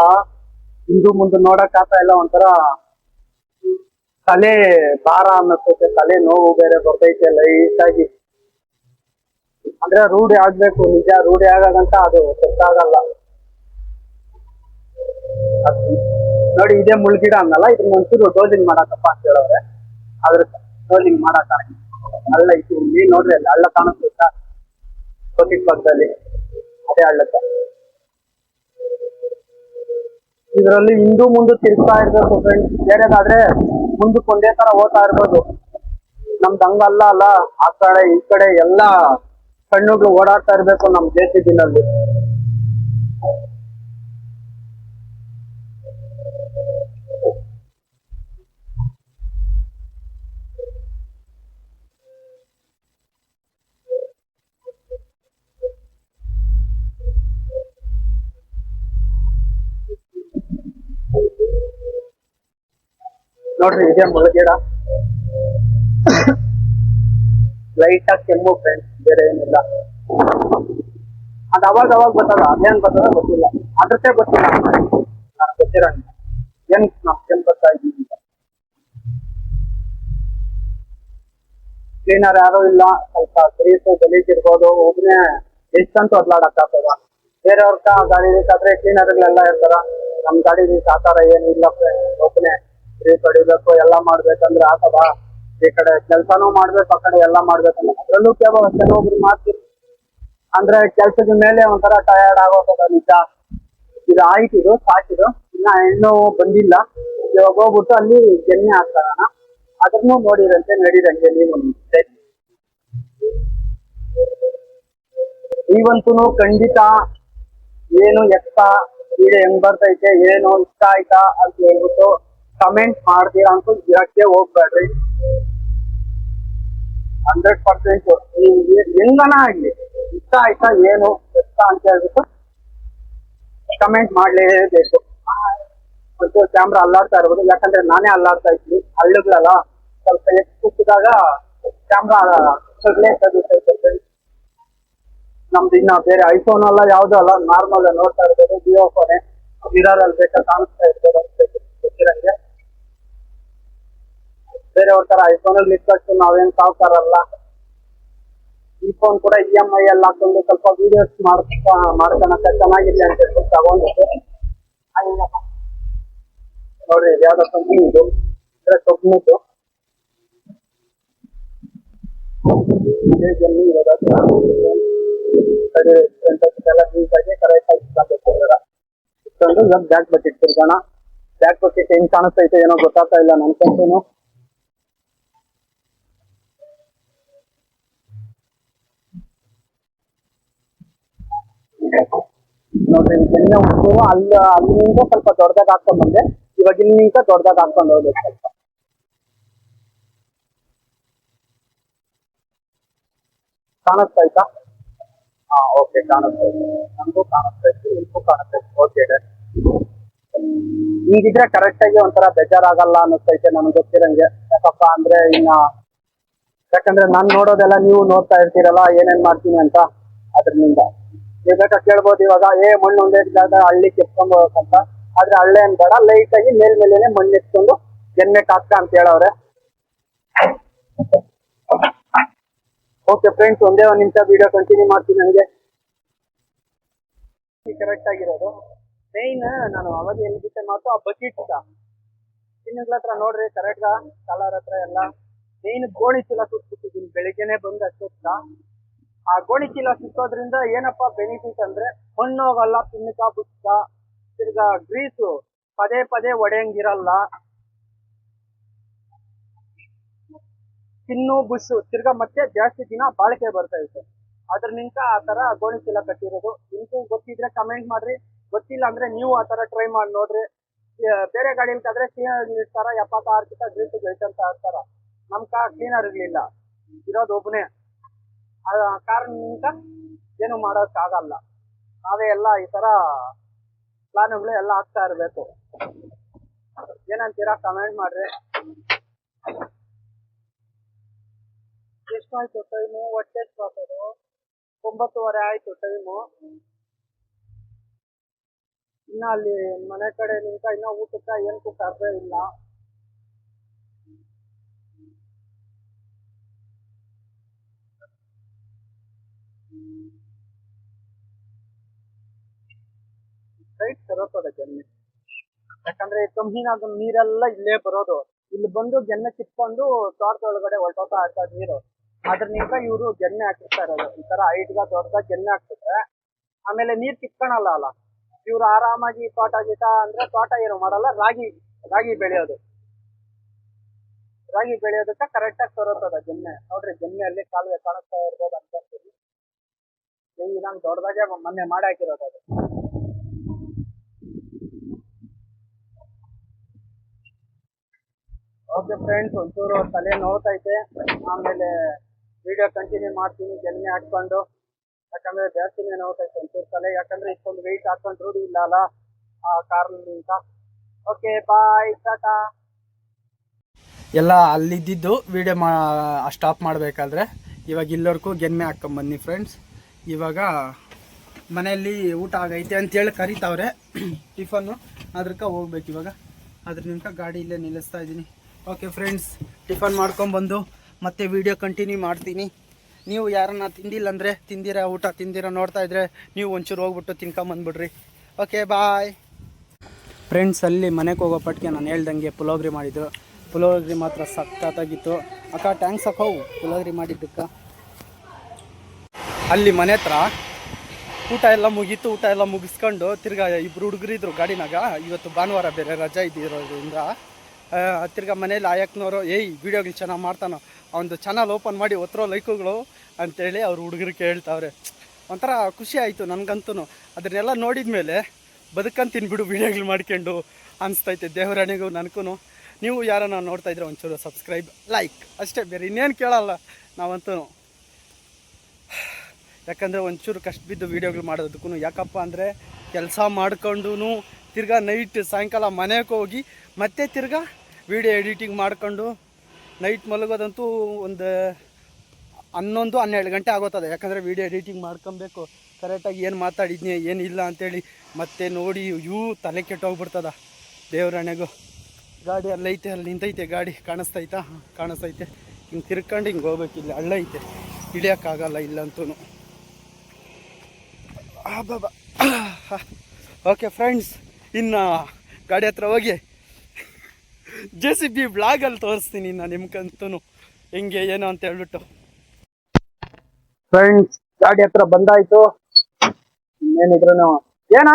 ಹಿಂದೂ ಮುಂದೆ ನೋಡಕ್ ಆಗ್ತಾ ಇಲ್ಲ, ಒಂಥರ ತಲೆ ಭಾರ ಅನ್ನಿಸ್ತೈತೆ, ತಲೆ ನೋವು ಬೇರೆ ಬರ್ತೈತೆ ಲೈಟ್ ಆಗಿ ಅಂದ್ರೆ ರೂಢಿ ಆಗ್ಬೇಕು, ನಿಜ ರೂಢಿ ಆಗದಂತ ಅದು ಗೊತ್ತಾಗಲ್ಲ. ನೋಡಿ, ಇದೇ ಮುಳ್ಗಿಡ ಅನ್ನಲ್ಲ ಇದನ್ನ ಒಂಚೂರು ಡೋಲಿಂಗ್ ಮಾಡಕಪ್ಪ ಅಂತ ಹೇಳವ್ರೆ. ಅದ್ರ ಡೋಲಿಂಗ್ ಮಾಡಕ್ ಹಳ್ಳ ಐತಿ ಇಲ್ಲಿ ನೋಡ್ರಿ ಅಲ್ಲಿ ಹಳ್ಳ ಕಾಣಿಸ್ತೈತಾ ಬಕೆಟ್ ಪಕ್ಕದಲ್ಲಿ. ಅದೇ ಹಳ್ಳಕ್ಕ ಇದರಲ್ಲಿ ಹಿಂದೂ ಮುಂದೆ ತಿರ್ಗ್ತಾ ಇರ್ಬೇಕು ಫ್ರೆಂಡ್ಸ್ ಬೇರೆದಾದ್ರೆ ಮುಂದಕ್ಕೆ ಒಂದೇ ತರ ಓದ್ತಾ ಇರ್ಬೋದು. ನಮ್ದು ಹಂಗಲ್ಲ ಅಲ್ಲ. ಆ ಕಡೆ, ಈ ಕಡೆ ಎಲ್ಲಾ ಕಣ್ಣುಗಳು ಓಡಾಡ್ತಾ ಇರ್ಬೇಕು ನಮ್ ಜೆ ನೋಡ್ರಿ, ಇದೆ ಮುಳುಗಿಡ. ಲೈಟ್ ಆಗಿ ಕೆಮ್ಮು ಫ್ರೆಂಡ್ಸ್ ಬೇರೆ ಏನಿಲ್ಲ. ಅದ್ ಅವಾಗ ಅವಾಗ ಬರ್ತದ ಅದೇನ್ ಬರ್ತದ ಗೊತ್ತಿಲ್ಲ. ಅದಕ್ಕೆ ಗೊತ್ತಿಲ್ಲ. ನಾನು ಗೊತ್ತಿರಂಗ ಏನ್ ನಾವು ಕೆಮ್ಮು ಬರ್ತಾ ಇದ್ದೀನಿ ಕ್ಲೀನರ್ ಯಾರು ಇಲ್ಲ. ಸ್ವಲ್ಪ ಗ್ರೀಸು ಗಲೀಜ್ ಇರ್ಬೋದು. ಒಬ್ಬನೇ ಎಷ್ಟಂತೂ ಒದ್ಲಾಡಕ್ ಆಗ್ತದ. ಬೇರೆಯವ್ರ ಗಾಡಿ ಬೇಕಾದ್ರೆ ಕ್ಲೀನರ್ಗಳೆಲ್ಲ ಇರ್ತಾರ. ನಮ್ ಗಾಡಿ ಆ ತರ ಏನು ಇಲ್ಲ ಒಬ್ಬನೇ ಗ್ರೀಸ್ ಹೊಡಿಬೇಕು ಎಲ್ಲ ಮಾಡ್ಬೇಕಂದ್ರೆ ಆತದ ಈ ಕಡೆ ಕೆಲ್ಸಾನು ಮಾಡ್ಬೇಕು, ಆ ಕಡೆ ಎಲ್ಲ ಮಾಡ್ಬೇಕಂದ್ರೆ ಅದ್ರಲ್ಲೂ ಕೇವಲ ಕೆಲವೊಬ್ರು ಮಾಡ್ತೀವಿ ಅಂದ್ರೆ ಕೆಲ್ಸದ ಮೇಲೆ ಒಂಥರ ಟಯರ್ಡ್ ಆಗೋತದ. ನಿಜ ಇದು ಆಯ್ತು, ಇದು ಸಾಕಿದು ಇನ್ನ ಹೆಣ್ಣು ಬಂದಿಲ್ಲ. ಇವಾಗ ಹೋಗ್ಬಿಟ್ಟು ಅಲ್ಲಿ ಜನ್ನಿ ಹಾಕ್ತಾರಣ ಅದನ್ನು ನೋಡಿರಂತೆ, ನಡೀರಂತೆ ನೀವು ನೀವಂತೂ ಖಂಡಿತ ಏನು ಎತ್ತ, ಈಗ ಹೆಂಗ್ ಬರ್ತೈತೆ, ಏನು ಇಷ್ಟ ಆಯ್ತಾ ಅಂತ ಹೇಳ್ಬಿಟ್ಟು ಕಮೆಂಟ್ ಮಾಡ್ತೀರಾ ಅಂತೂ ಇರಕ್ಕೆ ಹೋಗ್ಬೇಡ್ರಿ. ಹಂಡ್ರೆಡ್ ಪರ್ಸೆಂಟ್ ಹೆಂಗನ ಆಗ್ಲಿ. ಇಷ್ಟ ಆಯ್ತಾ ಏನು? ಎತ್ತ ಅಂತ ಹೇಳ್ಬಿಟ್ಟು ಕಮೆಂಟ್ ಮಾಡ್ಲೇಬೇಕು. ಮತ್ತು ಕ್ಯಾಮ್ರಾ ಅಲ್ಲಾಡ್ತಾ ಇರ್ಬೋದು. ಯಾಕಂದ್ರೆ ನಾನೇ ಅಲ್ಲಾಡ್ತಾ ಇದ್ವಿ ಹಳ್ಳಿಗಳಲ್ಲ ಸ್ವಲ್ಪ ಕುಟ್ಟಿದಾಗ ಕ್ಯಾಮ್ರಾ ಸಗ್ಲೇ ತೆಗಿತೈತೆ ನಮ್ದು ಇನ್ನ ಬೇರೆ ಐಫೋನ್ ಅಲ್ಲ, ಯಾವ್ದು ಅಲ್ಲ ನಾರ್ಮಲ್ ನೋಡ್ತಾ ಇರ್ಬೋದು. ಜಿಯೋ ಫೋನೆ ಮಿರರ್ ಬೇಕಾ? ಕಾಣಿಸ್ತಾ ಇರ್ಬೋದು ಅಂತ ಗೊತ್ತಿರಂಗೆ? ಬೇರೆಯವ್ರ ತರ ಐಫೋನ್ ಅಲ್ಲಿ ಇಟ್ಟಷ್ಟು ನಾವೇನ್ ಸಾವುಕಾರಲ್ಲ. ಈ ಫೋನ್ ಕೂಡ ಇ ಎಂ ಐ ಅಲ್ಲಿ ಹಾಕೊಂಡು ಸ್ವಲ್ಪ ವಿಡಿಯೋಸ್ ಮಾಡ್ಕ ಮಾಡ್ಕೊಳಕ ಚೆನ್ನಾಗಿದೆ ಅಂತ ಹೇಳ್ಬಿಟ್ಟು ತಗೊಂಡಿದ್ದೆ. ಹಂಗಪ್ಪ. ನೋಡ್ರಿ ಇದು ಯಾವ್ದೋ ಕಂಪ್ನಿ ಇದು. ಅಂದ್ರೆ ಕಬ್ಬಿಣದ್ದು ಇದೇ ಜಲ್ಲಿ ಇವಾಗ ಕಡೆ ಎಲ್ಲ ನೀಟಾಗಿ ಕರೆಕ್ಟ್ ಆಗಿ ಇಟ್ಕೊಬೇಕು ಇವಾಗ. ಇಟ್ಕೊಂಡು ಇವಾಗ ಬ್ಯಾಕ್ ಬಕೆಟ್ ತಿರ್ಗೋಣ ಬ್ಯಾಕ್ ಬಕೆಟ್ ಹೆಂಗ್ ಕಾಣಿಸ್ತೈತೆ ಏನೋ ಗೊತ್ತಾಗ್ತಾ ಇಲ್ಲ ನನ್ಕಂತೂ ನೋಡ್ರಿ ಬೆನ್ನ ಉಪ್ಪು ಅಲ್ಲ ಅಲ್ಲಿಂದ ಸ್ವಲ್ಪ ದೊಡ್ಡದಾಗ ಹಾಕೊಂಡ್ ಬಂದೆ ಇವಾಗ ಇಲ್ಲಿಂದ ದೊಡ್ಡದಾಗ ಹಾಕೊಂಡ್ ಹೋಗ್ಬೇಕು ಸ್ವಲ್ಪ ಕಾಣಿಸ್ತಾಯ್ತಾ ಹಾ ಓಕೆ ಕಾಣಿಸ್ತೈತೆ ನಮಗೂ ಕಾಣಿಸ್ತೈತೆ ನಿಮಗೂ ಇತ್ತು ಓಕೆ ಹಿಂಗಿದ್ರೆ ಕರೆಕ್ಟ್ ಆಗಿ ಒಂಥರ ಬೇಜಾರಾಗಲ್ಲ ಅನ್ನಿಸ್ತೈತೆ ನಮ್ಗೆ ಗೊತ್ತಿರಂಗೆ ಯಾಕಪ್ಪ ಅಂದ್ರೆ ಇನ್ನ ಯಾಕಂದ್ರೆ ನಾನ್ ನೋಡೋದೆಲ್ಲ ನೀವು ನೋಡ್ತಾ ಇರ್ತೀರಲ್ಲ ಏನೇನ್ ಮಾಡ್ತೀನಿ ಅಂತ ಅದ್ರಿಂದ ಬೇಕಾ ಕೇಳ್ಬೋದು. ಇವಾಗ ಏ, ಮಣ್ಣು ಒಂದೇ ಹಳ್ಳಿ ಕೆತ್ಕೊಂಡು ಹೋಗಕ್ಕಂತ. ಆದ್ರೆ ಹಳ್ಳಿ ಏನ್ ಬೇಡ ಲೈಟ್ ಆಗಿ ಮೇಲ್ ಮಣ್ಣು ಎತ್ಕೊಂಡು ಎಣ್ಣೆ ಕಾಕ ಅಂತ ಹೇಳವ್ರೆ. ಓಕೆ ಫ್ರೆಂಡ್ಸ್ ಒಂದೇ ಒಂದ್ ನಿಮಿಷ ವಿಡಿಯೋ ಕಂಟಿನ್ಯೂ ಮಾಡ್ತೀನಿ ನನಗೆ ಕರೆಕ್ಟ್ ಆಗಿರೋದು. ಮೇನ್ ನಾನು ಅವಾಗ ಎಲ್ಲಿ ಬಿಟ್ಟೆ ಮಾತು ಆ ಬಕೆಟ್ ಚಿನ್ನಗಳ ಹತ್ರ ನೋಡ್ರಿ ಕರೆಕ್ಟ್ ಕಲರ್ ಹತ್ರ ಎಲ್ಲ. ಮೇನ್ ಗೋಣಿ ಚೀಲ ಸುತ್ಬಿಟ್ಟಿದ್ದೀನಿ ಬೆಳಿಗ್ಗೆನೆ ಬಂದು ಅಷ್ಟೊತ್ತ. ಆ ಗೋಣಿ ಚೀಲ ಸುತ್ತೋದ್ರಿಂದ ಏನಪ್ಪ ಬೆನಿಫಿಟ್ ಅಂದ್ರೆ ಮಣ್ಣು ಹೋಗಲ್ಲ ತಿನ್ನಕ ಬುಚ್ಚ ತಿರ್ಗಾ ಗ್ರೀಸು ಪದೇ ಪದೇ ಒಡೆಯಂಗಿರಲ್ಲ. ತಿನ್ನು, ಬುಸ್ಸು, ತಿರ್ಗಾ ಮತ್ತೆ ಜಾಸ್ತಿ ದಿನ ಬಾಳಿಕೆ ಬರ್ತಾ ಇತ್ತು ಅದ್ರ ನಿಂತ ಆ ತರ ಗೋಣಿ ಚೀಲ ಕಟ್ಟಿರೋದು. ನಿಮ್ಗೂ ಗೊತ್ತಿದ್ರೆ ಕಮೆಂಟ್ ಮಾಡ್ರಿ. ಗೊತ್ತಿಲ್ಲ ಅಂದ್ರೆ ನೀವು ಆ ತರ ಟ್ರೈ ಮಾಡಿ ನೋಡ್ರಿ. ಬೇರೆ ಗಾಡಿ ಕಾದ್ರೆ ಕ್ಲೀನರ್ ಇರ್ತಾರ ಎಪ್ಪತ್ತಾರು ಕಿಂತ ಗ್ರೀಸ್ ಇರ್ತಾರ ನಮ್ ಕಾರ್ ಕ್ಲೀನರ್ ಇರ್ಲಿಲ್ಲ. ಇರೋದು ಒಬ್ಬನೇ ಕಾರಣದಿಂದ ಏನು ಮಾಡೋಕ್ಕಾಗಲ್ಲ ನಾವೇ ಎಲ್ಲ ಈ ತರ ಪ್ಲಾನ್ಗಳು ಎಲ್ಲ ಆಗ್ತಾ ಇರಬೇಕು. ಏನಂತೀರಾ ಕಮೆಂಟ್ ಮಾಡ್ರಿ. ಎಷ್ಟಾಯ್ತು ಟೈಮು ಹೊಟ್ಟೆ ಹಾಕೋದು ಒಂಬತ್ತುವರೆ ಆಯ್ತು ಟೈಮು ಇನ್ನ ಅಲ್ಲಿ ಮನೆ ಕಡೆ ನಿಂತ ಇನ್ನ ಊಟಕ್ಕ ಏನ್ ಕರ್ದೇ ಇಲ್ಲ. ರೈಟ್ ತರೋತದ ಗೆನ್ನೆ ಯಾಕಂದ್ರೆ ಕಂಪ್ನಿನಾಗ ನೀರೆಲ್ಲ ಇಲ್ಲೇ ಬರೋದು. ಇಲ್ಲಿ ಬಂದು ಗೆನ್ನೆ ಕಿತ್ಕೊಂಡು ತೋಟದೊಳಗಡೆ ಹೊರಟೋತಾ ಇರ್ತದೆ ನೀರು ಅದ್ರನಿಂದ ಇವರು ಗೆನ್ನೆ ಹಾಕಿರ್ತಾರೆ ಇರೋದು. ಈ ತರ ಹೈಟ್ಗ ದೊಡ್ಡದಾಗ ಗೆನ್ನೆ ಹಾಕ್ತಿದ್ರೆ ಆಮೇಲೆ ನೀರ್ ಕಿತ್ಕೊಳಲ್ಲ ಅಲ್ಲ. ಇವ್ರು ಆರಾಮಾಗಿ ತೋಟ ಗೀಟ ಅಂದ್ರೆ ತೋಟ ಏನು ಮಾಡಲ್ಲ, ರಾಗಿ ರಾಗಿ ಬೆಳೆಯೋದು. ರಾಗಿ ಬೆಳೆಯೋದಕ್ಕ ಕರೆಕ್ಟ್ ಆಗಿ ತರೋತದ ಗೆನ್ನೆ ನೋಡ್ರಿ ಗೆನ್ನೆಯಲ್ಲಿ ಕಾಲುವೆ ಕಾಣಿಸ್ತಾ ಇರ್ಬೋದು ಅನ್ಕೊಂತೀನಿ ನಾನು ದೊಡ್ಡದಾಗೆ ಮೊನ್ನೆ ಮಾಡಿ ಹಾಕಿರೋದು ಅದು. ಓಕೆ ಫ್ರೆಂಡ್ಸ್ ಒಂಚೂರು ತಲೆ ನೋವ್ತೈತೆ. ಆಮೇಲೆ ವಿಡಿಯೋ ಕಂಟಿನ್ಯೂ ಮಾಡ್ತೀನಿ ಜನ್ಮೆ ಹಾಕ್ಕೊಂಡು ಯಾಕಂದ್ರೆ ಜಾಸ್ತಿನೇ ನೋವ್ತೈತೆ ಒಂಚೂರು ತಲೆ. ಯಾಕಂದ್ರೆ ಇಷ್ಟೊಂದು ವೆಯ್ಟ್ ಹಾಕೊಂಡು ರೂಢಿ ಇಲ್ಲ ಅಲ್ಲ ಆ ಕಾರ್ನಿಂದ ಓಕೆ ಬಾಯ್ ಟಾಟಾ ಎಲ್ಲ ಅಲ್ಲಿದ್ದಿದ್ದು ವಿಡಿಯೋ ಮಾ ಸ್ಟಾಪ್ ಮಾಡಬೇಕಾದ್ರೆ ಇವಾಗ ಇಲ್ಲವರೆಗೂ ಗೆನ್ಮೆ ಹಾಕ್ಕೊಂಬನ್ನಿ ಫ್ರೆಂಡ್ಸ್ ಇವಾಗ ಮನೆಯಲ್ಲಿ ಊಟ ಆಗೈತೆ ಅಂತೇಳಿ ಕರಿತಾವ್ರೆ. [clears throat] ಟಿಫನ್ನು. ಅದ್ರಕ್ಕೆ ಹೋಗ್ಬೇಕು ಇವಾಗ. ಅದ್ರ ಗಾಡಿ ಇಲ್ಲೇ ನಿಲ್ಲಿಸ್ತಾ ಇದ್ದೀನಿ. ಓಕೆ ಫ್ರೆಂಡ್ಸ್ ಟಿಫನ್ ಮಾಡ್ಕೊಂಬಂದು ಮತ್ತೆ ವಿಡಿಯೋ ಕಂಟಿನ್ಯೂ ಮಾಡ್ತೀನಿ. ನೀವು ಯಾರನ್ನ ತಿಂದಿಲ್ಲ ಅಂದರೆ ತಿಂದಿರ ಊಟ, ತಿಂದಿರ ನೋಡ್ತಾ ಇದ್ರೆ ನೀವು ಒಂಚೂರು ಹೋಗ್ಬಿಟ್ಟು ತಿನ್ಕೊಂಬಂದ್ಬಿಡ್ರಿ ಓಕೆ ಬಾಯ್ ಫ್ರೆಂಡ್ಸ್ ಅಲ್ಲಿ ಮನೆಗೆ ಹೋಗೋ ಪಟ್ಟಿಗೆ ನಾನು ಹೇಳ್ದಂಗೆ ಪುಲೋಗ್ರಿ ಮಾಡಿದ್ರು ಪುಲೋಗ್ರಿ ಮಾತ್ರ ಸಖತ್ತಾಗಿತ್ತು. ಅಕ್ಕ ಟ್ಯಾಂಕ್ಸ್ ಹಾಕೋವು ಪುಲೋಗ್ರಿ ಮಾಡಿದ್ದಕ್ಕ. ಅಲ್ಲಿ ಮನೆ ಹತ್ರ ಊಟ ಎಲ್ಲ ಮುಗೀತು, ಊಟ ಎಲ್ಲ ಮುಗಿಸ್ಕೊಂಡು ತಿರ್ಗಾ ಇಬ್ರು ಹುಡುಗರಿದ್ರು ಗಾಡಿನಾಗ. ಇವತ್ತು ಭಾನುವಾರ ಬೇರೆ ರಜಾ ಇದ್ದಿರೋದ್ರಿಂದ ತಿರ್ಗಾ ಮನೇಲಿ ಆಯಕ್ನವರು ಏಯ್, ವಿಡಿಯೋಗಳು ಚೆನ್ನಾಗಿ ಮಾಡ್ತಾನೋ ಅವನದು ಚಾನಲ್ ಓಪನ್ ಮಾಡಿ ಒತ್ತರೋ ಲೈಕುಗಳು ಅಂತೇಳಿ ಅವ್ರು ಹುಡುಗರು ಕೇಳ್ತಾವ್ರೆ. ಒಂಥರ ಖುಷಿ ಆಯಿತು ನನಗಂತೂ ಅದನ್ನೆಲ್ಲ ನೋಡಿದ ಮೇಲೆ ಬದುಕಂತೀನಿ ಬಿಡು, ವೀಡಿಯೋಗಳು ಮಾಡ್ಕೊಂಡು ಅನಿಸ್ತೈತೆ ದೇವರಾಣಿಗೂ ನನಗೂ ನೀವು ಯಾರನ್ನ ನೋಡ್ತಾ ಇದ್ರೆ ಒಂಚೂರು ಸಬ್ಸ್ಕ್ರೈಬ್, ಲೈಕ್. ಅಷ್ಟೇ, ಬೇರೆ ಇನ್ನೇನು ಕೇಳಲ್ಲ ನಾವಂತೂ ಯಾಕಂದರೆ ಒಂಚೂರು ಕಷ್ಟ ಬಿದ್ದು ವೀಡಿಯೋಗಳು ಮಾಡೋದಕ್ಕೂ ಯಾಕಪ್ಪ ಅಂದರೆ ಕೆಲಸ ಮಾಡ್ಕೊಂಡು ತಿರ್ಗಾ ನೈಟ್ ಸಾಯಂಕಾಲ ಮನೆಗೆ ಹೋಗಿ ಮತ್ತೆ ತಿರ್ಗಾ ವೀಡಿಯೋ ಎಡಿಟಿಂಗ್ ಮಾಡ್ಕೊಂಡು ನೈಟ್ ಮಲಗೋದಂತೂ ಒಂದು ಹನ್ನೊಂದು, ಹನ್ನೆರಡು ಗಂಟೆ ಆಗೋತದೆ ಯಾಕಂದರೆ ವೀಡಿಯೋ ಎಡಿಟಿಂಗ್ ಮಾಡ್ಕೊಬೇಕು. ಕರೆಕ್ಟಾಗಿ ಏನು ಮಾತಾಡಿದ್ನಿ ಏನಿಲ್ಲ ಅಂತೇಳಿ ಮತ್ತೆ ನೋಡಿ ಯೂ ತಲೆ ಕೆಟ್ಟೋಗ್ಬಿಡ್ತದ ದೇವ್ರಣೆಗೂ ಗಾಡಿ ಅಲ್ಲೈತೆ ಅಲ್ಲಿ ನಿಂತೈತೆ ಗಾಡಿ. ಕಾಣಿಸ್ತೈತಾ? ಕಾಣಿಸ್ತೈತೆ. ಹಿಂಗೆ ತಿರ್ಕೊಂಡು ಹಿಂಗೆ ಹೋಗ್ಬೇಕಿಲ್ಲ. ಇಲ್ಲಿ ಹಿಡಿಯೋಕ್ಕಾಗಲ್ಲ ಇಲ್ಲಂತೂ ಬಾಬಾ ಓಕೆ ಫ್ರೆಂಡ್ಸ್ ಇನ್ನು ಗಾಡಿ ಹತ್ರ ಹೋಗಿ ಜೆ ಸಿ ಬಿ ಬ್ಲಾಗಲ್ಲಿ ತೋರಿಸ್ತೀನಿ ಇನ್ನು ನಿಮ್ಗಂತೂ ಹೆಂಗೆ, ಏನು ಅಂತ ಹೇಳ್ಬಿಟ್ಟು. ಫ್ರೆಂಡ್ಸ್ ಗಾಡಿ ಹತ್ರ ಬಂದಾಯ್ತು. ಏನಿದ್ರು ಏನಾ?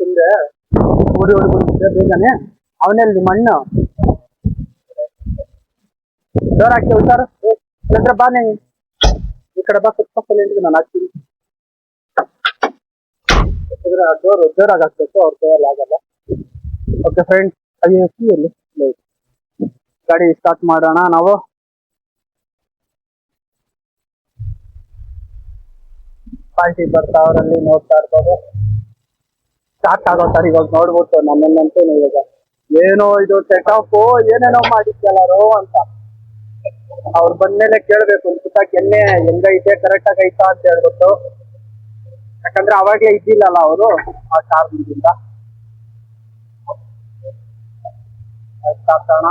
ತಿಂದೆ. ಓಡಿ ಹೊಡ್ಬಿಟ್ಟಿದ್ದೆ ಬೇಗನೆ. ಅವನಲ್ಲಿ ನಿಮ್ಮ ಅಣ್ಣ ಹಾಕಿ ಹುಷಾರು ಇಲ್ಲಂದ್ರೆ ಬಾ ನೀ ಕಡೆ ಬಾ, ಸ್ವಲ್ಪ ಸಿಲಿಂಡ್ರಿಗೆ ನಾನು ಹಾಕ್ತೀನಿ. ಡೋರ್ ಜೋರಾಗಿ ಹಾಕ್ಬೇಕು ಅವ್ರ ಕೈಯಲ್ಲಿ ಆಗಲ್ಲ. ಓಕೆ ಫ್ರೆಂಡ್ಸ್ ಅಯ್ಯೋ ಕೀಯಲ್ಲಿ ಗಾಡಿ ಸ್ಟಾರ್ಟ್ ಮಾಡೋಣ ನಾವು. ಪಾರ್ಟಿ ಬರ್ತಾ ಅವರಲ್ಲಿ, ನೋಡ್ತಾ ಇರ್ಬೋದು. ಸ್ಟಾರ್ಟ್ ಆಗೋ ಸರ್ ಇವಾಗ ನೋಡ್ಬಿಟ್ಟು ನಮ್ಮನ್ನಂತೂ ಇವಾಗ. ಏನೋ ಇದು ಸೆಟಪ್ ಏನೇನೋ ಮಾಡಿದ್ಯಲ್ಲಾರೋ ಅಂತ. ಅವ್ರು ಬಂದ್ಮೇಲೆ ಕೇಳ್ಬೇಕು ಸುತ್ತ ಎಣ್ಣೆ ಹೆಂಗೈತೆ ಕರೆಕ್ಟ್ ಆಗಿ ಐತಾ ಅಂತ ಹೇಳ್ಬಿಟ್ಟು. ಯಾಕಂದ್ರೆ ಅವಾಗ್ಲೇ ಇದ್ದಿಲ್ಲಲ್ಲ ಅವರು, ಆ ಕಾರಣದಿಂದ. ಕಾರಣ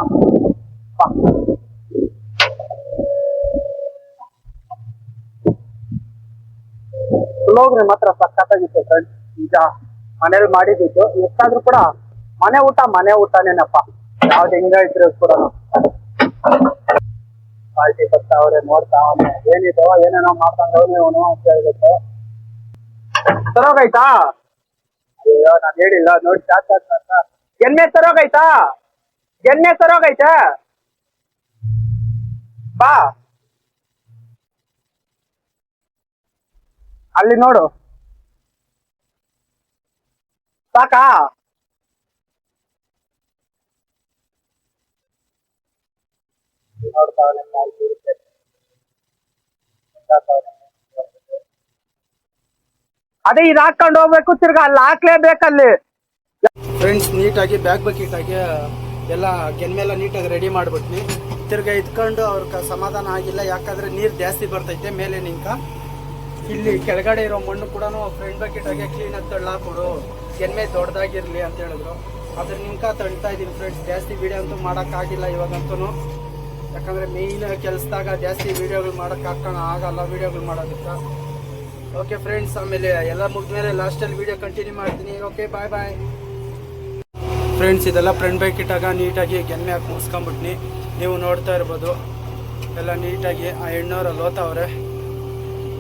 ಪುಳೋಗ್ರೆ ಮಾತ್ರ ಸಖತ್ತಾಗಿತ್ತು ಫ್ರೆಂಡ್ ಈಗ ಮನೇಲಿ ಮಾಡಿದ್ದು. ಎಷ್ಟಾದ್ರೂ ಕೂಡ ಮನೆ ಊಟ ಮನೆ ಊಟನೇನಪ್ಪ. ಯಾವ್ದು ಹೆಂಗ ಇದ್ರು ಕೂಡ. ಪಾರ್ಟಿ ಬರ್ತಾವ್ರೆ ನೋಡ್ತಾ ಅವನು. ಏನಿದೋ ಏನೇನೋ ಮಾಡ್ಕೊಂಡವ್ನೆ ಅವನು ಅಂತ ಹೇಳ್ಬಿಟ್ಟು. ತರೋಗೈತಾ ಅಯ್ಯೋ, ನಾನು ಹೇಳಿಲ್ಲ, ನೋಡಿ, ಜಾಸ್ತಿ ಅಂತ. ಎಣ್ಣೆ ತರೋಗೈತಾ ಎಣ್ಣೆ ತರೋಗೈತೆ ಬಾ. ಅಲ್ಲಿ ನೋಡು. ಸಾಕಾ? ಅದೇ ಇದು ಹಾಕೊಂಡು ಹೋಗ್ಬೇಕು, ತಿರ್ಗಾ ಅಲ್ಲಿ ಹಾಕ್ಲೇಬೇಕಲ್ಲಿ ಫ್ರೆಂಡ್ಸ್ ನೀಟಾಗಿ ಬ್ಯಾಗ್ ಬಕೆಟ್ ಆಗಿ ಎಲ್ಲ ಗೆನ್ಮೆಲ್ಲ ನೀಟಾಗಿ ರೆಡಿ ಮಾಡ್ಬಿಟ್ನಿ. ತಿರ್ಗಾ ಇದ್ಕೊಂಡು ಅವ್ರ ಸಮಾಧಾನ ಆಗಿಲ್ಲ, ಯಾಕಂದ್ರೆ ನೀರ್ ಜಾಸ್ತಿ ಬರ್ತೈತೆ ಮೇಲೆ ನಿಂಕ. ಇಲ್ಲಿ ಕೆಳಗಡೆ ಇರೋ ಮಣ್ಣು ಕೂಡ ಫ್ರೆಂಡ್ ಬಕೆಟ್ ಆಗಿ ಕ್ಲೀನ್ ಆಗಿ ತಳ್ಳಾಕೊಡು ಗೆನ್ಮೆ ದೊಡ್ಡದಾಗಿರ್ಲಿ ಅಂತ ಹೇಳಿದ್ರು. ಅದ್ರ ನಿಂಕ ತಳ್ತಾ ಇದೀನಿ ಫ್ರೆಂಡ್ಸ್ ಜಾಸ್ತಿ ವಿಡಿಯೋ ಅಂತೂ ಮಾಡೋಕ್ಕಾಗಿಲ್ಲ ಇವಾಗಂತೂ ಯಾಕಂದ್ರೆ ಮೇಯ್ನ್ ಕೆಲಸದಾಗ ಜಾಸ್ತಿ ವೀಡಿಯೋಗಳು ಮಾಡೋಕೆ ಹಾಕೋಣ ಆಗಲ್ಲ ವೀಡಿಯೋಗಳು ಮಾಡೋದಕ್ಕೆ. ಓಕೆ ಫ್ರೆಂಡ್ಸ್ ಆಮೇಲೆ ಎಲ್ಲ ಮುಗಿದ್ಮೇಲೆ ಲಾಸ್ಟಲ್ಲಿ ವೀಡಿಯೋ ಕಂಟಿನ್ಯೂ ಮಾಡ್ತೀನಿ. ಓಕೆ ಬಾಯ್ ಬಾಯ್ ಫ್ರೆಂಡ್ಸ್ ಇದೆಲ್ಲ ಫ್ರೆಂಡ್ ಬೈಕ್ ಇಟ್ಟಾಗ ನೀಟಾಗಿ ಗೆನ್ನೆ ಹಾಕಿ ಮುಗಿಸ್ಕೊಂಬಿಟ್ನಿ ನೀವು ನೋಡ್ತಾ ಇರ್ಬೋದು, ಎಲ್ಲ ನೀಟಾಗಿ ಆ ಹೆಣ್ಣವ್ರ ಲೋತವ್ರೆ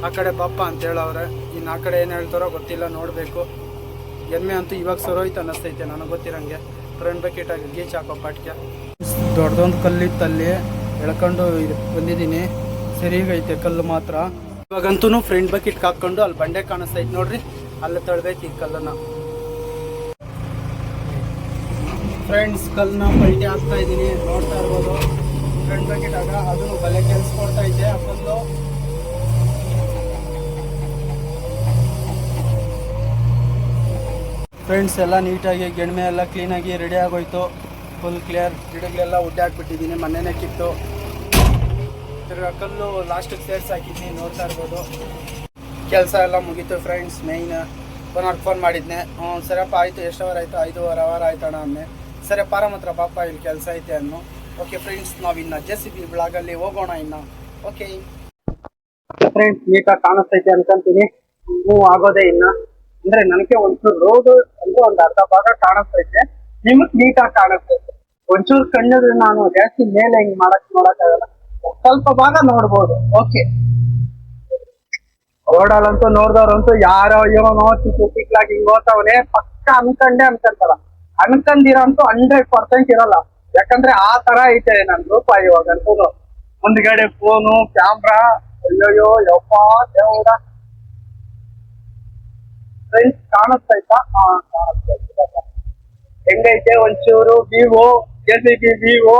ಆ ಕಡೆ ಪಪ್ಪ ಅಂತ ಹೇಳವ್ರೆ. ಇನ್ನು ಆ ಕಡೆ ಏನು ಹೇಳ್ತಾರೋ ಗೊತ್ತಿಲ್ಲ, ನೋಡಬೇಕು. ಎಮ್ಮೆ ಅಂತೂ ಇವಾಗ ಸರೋಯ್ತು ಅನ್ನಿಸ್ತೈತೆ, ನನಗೆ ಗೊತ್ತಿರಂಗೆ. ಫ್ರೆಂಡ್ ಬಕೆಟಾಗಿ ಗೀಚ್ ಹಾಕೋ ಪಾಟ್ಗೆ. ದೊಡ್ಡದೊಂದು ಕಲ್ಲಿತ್ತಲ್ಲಿ ಎಳ್ಕೊಂಡು ಬಂದಿದ್ದೀನಿ ಬಂದಿದ್ದೀನಿ. ಸರಿಗೈತೆ, ಕಲ್ಲು ಮಾತ್ರ. ಇವಾಗಂತೂ ಫ್ರೆಂಡ್ ಬಕೆಟ್ ಹಾಕೊಂಡು ಅಲ್ಲಿ ಬಂಡೆ ಕಾಣಿಸ್ತೈತೆ ನೋಡ್ರಿ. ಅಲ್ಲಿ ತಳ್ಬೇಕು ಈ ಕಲ್ಲನ್ನ. ಫ್ರೆಂಡ್ಸ್ ಕಲ್ಲನ್ನ ಪಲ್ಟಿ ಹಾಕ್ತಾ ಇದ್ದೀನಿ ನೋಡ್ತಾ ಇರ್ಬೋದು. ಫ್ರೆಂಡ್ ಬಕೆಟ್ ಆಗ ಅದು ಬಲೆ ಕೆಲಸ ಕೊಡ್ತಾ ಇದ್ದೆ ಅದೊಂದು ಫ್ರೆಂಡ್ಸ್ ಎಲ್ಲ ನೀಟಾಗಿ ಗೆಣ್ಮೆ ಎಲ್ಲ ಕ್ಲೀನಾಗಿ ರೆಡಿ ಆಗೋಯ್ತು. ಫುಲ್ ಕ್ಲಿಯರ್ ಗಿಡಗಳೆಲ್ಲ ಉಡ್ಡೆ ಹಾಕ್ಬಿಟ್ಟಿದ್ದೀನಿ ಕಿತ್ತು. ತಿರ್ಗಾ ಕಲ್ಲು ಲಾಸ್ಟಿಗೆ ಸೇರ್ಸಿ ಹಾಕಿದ್ದೀನಿ ನೋಡ್ತಾ ಇರ್ಬೋದು. ಕೆಲಸ ಎಲ್ಲ ಮುಗೀತು ಫ್ರೆಂಡ್ಸ್ ಮೇಯ್ನ್ ಓನರ್ಗೆ ಫೋನ್ ಮಾಡಿದ್ನೆ. ಹ್ಞೂ, ಸರಿಯಪ್ಪ, ಆಯಿತು, ಎಷ್ಟು ಅವರ್ ಆಯಿತು? ಐದೂವರೆ ಅವರ್ ಆಯ್ತಣ ಅಂದೆ. ಸರಿ ಪಾರಮ್ ಹತ್ರ ಪಾಪ, ಇಲ್ಲಿ ಕೆಲಸ ಐತೆ ಅನ್ನು ಓಕೆ ಫ್ರೆಂಡ್ಸ್ ನಾವು ಇನ್ನು ಜೆ ಸಿ ಬಿ ಬ್ಲಾಗಲ್ಲಿ ಹೋಗೋಣ ಇನ್ನು. ಓಕೆ ಫ್ರೆಂಡ್ಸ್ ನೀಟಾಗಿ ಕಾಣಿಸ್ತೈತೆ ಅನ್ಕೊಂತೀನಿ. ಮೂವ್ ಆಗೋದೇ ಇನ್ನ ಅಂದ್ರೆ ನನಗೆ ಒಂಚೂರು ರೋಡ್ ಅಂದ್ರೆ ಒಂದು ಅರ್ಧ ಭಾಗ ಕಾಣಿಸ್ತೈತೆ. ನಿಮಗ್ ನೀಟಾಗಿ ಕಾಣಿಸ್ತೈತೆ. ಒಂಚೂರು ಕಣ್ಣಿದ್ರೆ ನಾನು ಜಾಸ್ತಿ ಮೇಲೆ ಹಿಂಗ್ ಮಾಡಕ್ ನೋಡಕ್ಕಾಗಲ್ಲ. ಸ್ವಲ್ಪ ಭಾಗ ನೋಡ್ಬೋದು. ಓಕೆ ರೋಡಲ್ಲಂತೂ ನೋಡ್ದವ್ರಂತೂ ಯಾರೋ ಚಿಕ್ಕ ಚಿಕ್ಕಾಗಿ ಹಿಂಗ್ ಹೋಗ್ತಾವನೆ ಪಕ್ಕ ಅನ್ಕಂಡೆ ಅನ್ಕೊಂತಾರ ಅನ್ಕಂದಿರಂತೂ ಹಂಡ್ರೆಡ್ ಪರ್ಸೆಂಟ್ ಇರಲ್ಲ. ಯಾಕಂದ್ರೆ ಆ ತರ ಐತೆ ನನ್ ರೂಪ ಇವಾಗಂತೂ ಮುಂದ್ಗಡೆ ಫೋನು ಕ್ಯಾಮ್ರಾ ಅಯ್ಯೋಯ್ಯೋ, ಯಪ್ಪ, ದೇವ್ರ. ಫ್ರೆಂಡ್ಸ್ ಕಾಣಿಸ್ತೈತೆ ಹೆಂಗೈತೆ ಒಂಚೂರು? ವಿವೋ ಎಲ್ ಬಿ ವಿವೋ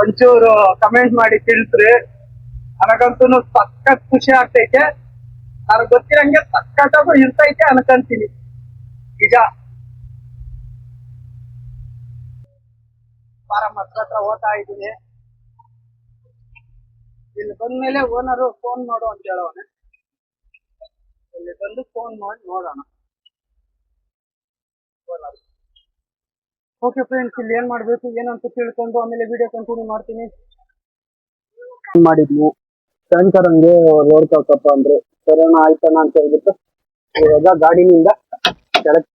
ಒಂಚೂರು ಕಮೆಂಟ್ ಮಾಡಿ ತಿಳಿಸ್ರಿ. ನನಗಂತೂ ಸಖತ್ ಖುಷಿ ಆಗ್ತೈತೆ. ನನಗ್ ಗೊತ್ತಿರಂಗೆ ಸಖತ್ತಾಗೂ ಇರ್ತೈತೆ ಅನ್ಕಂತೀನಿ. ನಿಜ ಫಾರಂ ಹತ್ರ ಹತ್ರ ಓದ್ತಾ ಇದ್ದೀನಿ. ಇಲ್ಲಿ ಬಂದ್ಮೇಲೆ ಓನರು ಫೋನ್ ಮಾಡು ಅಂತ ಹೇಳೋನೆ ಇಲ್ಲಿ ಬಂದು ಫೋನ್ ಮಾಡಿ ನೋಡೋಣ. ಓಕೆ ಫ್ರೆಂಡ್ಸ್ ಇಲ್ಲಿ ಏನ್ ಮಾಡ್ಬೇಕು, ಏನಂತ ತಿಳ್ಕೊಂಡು ಆಮೇಲೆ ವಿಡಿಯೋ ಕಂಟಿನ್ಯೂ ಮಾಡ್ತೀನಿ. ಮಾಡಿದ್ವಿ? ಶಂಕರ್ ಹಂಗೆ ರೋಡ್ ಕಾಕಪ್ಪ ಅಂದ್ರೆ ಸರೋಣ ಆಯ್ತಣ್ಣ ಅಂತ ಹೇಳ್ಬಿಟ್ಟು, ಇವಾಗ ಗಾಡಿನಿಂದ ಕೆಳಗೆ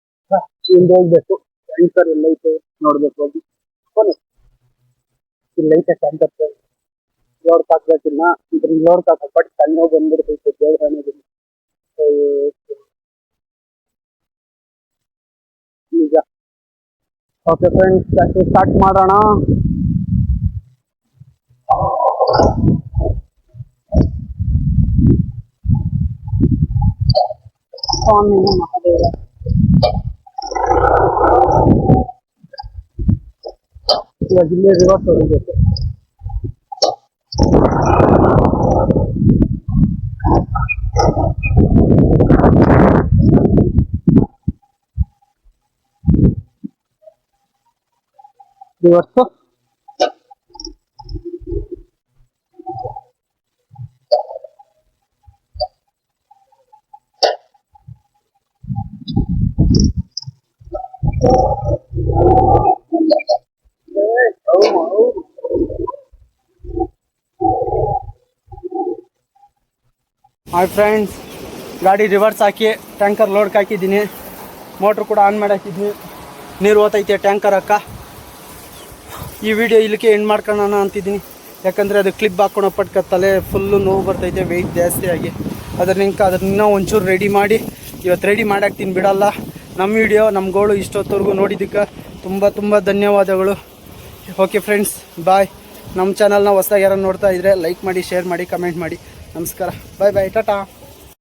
ಹಿಂದೆ ಹೋಗ್ಬೇಕು. ಟ್ಯಾಂಕರ್ ಎಲ್ಲೈತೆ ನೋಡ್ಬೇಕು ಹೋಗಿ. ಬನ್ನಿ ಇಲ್ಲೈತೆ ಶಂಕರ್ ಲೋಡ್ ಹಾಕ್ಬೇಕಿನ್ನ ಇದ್ರ ಲೋಡ್ ಕಾಕಪ್ಪ ಸಣ್ಣ ಬಂದ್ಬಿಡ್ತೈತೆ ದೇವ್ರನೇ ಓಕೆ ಫ್ರೆಂಡ್ಸ್ ಸ್ಟಾರ್ಟ್ ಮಾಡೋಣ ಸ್ವಾಮಿ ಮಹಾದೇವ ಇವಾಗ ಇಲ್ಲೇ ರಿವರ್ಸ್ ಹೊಡಿಬೇಕು ರಿವರ್ಸ್ ಹಾಯ್ ಫ್ರೆಂಡ್ಸ್ ಗಾಡಿ ರಿವರ್ಸ್ ಹಾಕಿ ಟ್ಯಾಂಕರ್ ಲೋಡ್ಗೆ ಹಾಕಿದ್ದೀನಿ ಮೋಟ್ರ್ ಕೂಡ ಆನ್ ಮಾಡಿ ಹಾಕಿದ್ದೀನಿ ನೀರು ಓತೈತೆ ಟ್ಯಾಂಕರ್ ಅಕ್ಕ ಈ ವಿಡಿಯೋ ಇಲ್ಲಿಗೆ ಎಂಡ್ ಮಾಡ್ಕೊಳ್ಳೋಣ ಅಂತಿದ್ದೀನಿ. ಯಾಕಂದರೆ ಅದು ಕ್ಲಿಪ್ ಹಾಕೊಂಡು ಪಟ್ಕ ತಲೆ ಫುಲ್ಲು ನೋವು ಬರ್ತೈತೆ ವೆಯ್ಟ್ ಜಾಸ್ತಿ ಆಗಿ. ಅದ್ರ ನಿಂಕ ಅದನ್ನ ಒಂಚೂರು ರೆಡಿ ಮಾಡಿ. ಇವತ್ತು ರೆಡಿ ಮಾಡಾಕ್ತೀನಿ ಬಿಡಲ್ಲ. ನಮ್ಮ ವಿಡಿಯೋ ನಮ್ಮ ಗೋಳು ಇಷ್ಟೊತ್ತವರೆಗೂ ನೋಡಿದ್ದಕ್ಕೆ ತುಂಬ ತುಂಬ ಧನ್ಯವಾದಗಳು. ಓಕೆ ಫ್ರೆಂಡ್ಸ್ ಬಾಯ್ ನಮ್ಮ ಚಾನಲ್ನ ಹೊಸದಾಗಿ ಯಾರು ನೋಡ್ತಾ ಇದ್ದರೆ ಲೈಕ್ ಮಾಡಿ ಶೇರ್ ಮಾಡಿ ಕಮೆಂಟ್ ಮಾಡಿ. ನಮಸ್ಕಾರ. ಬಾಯ್ ಬಾಯ್ ಟಾಟಾ.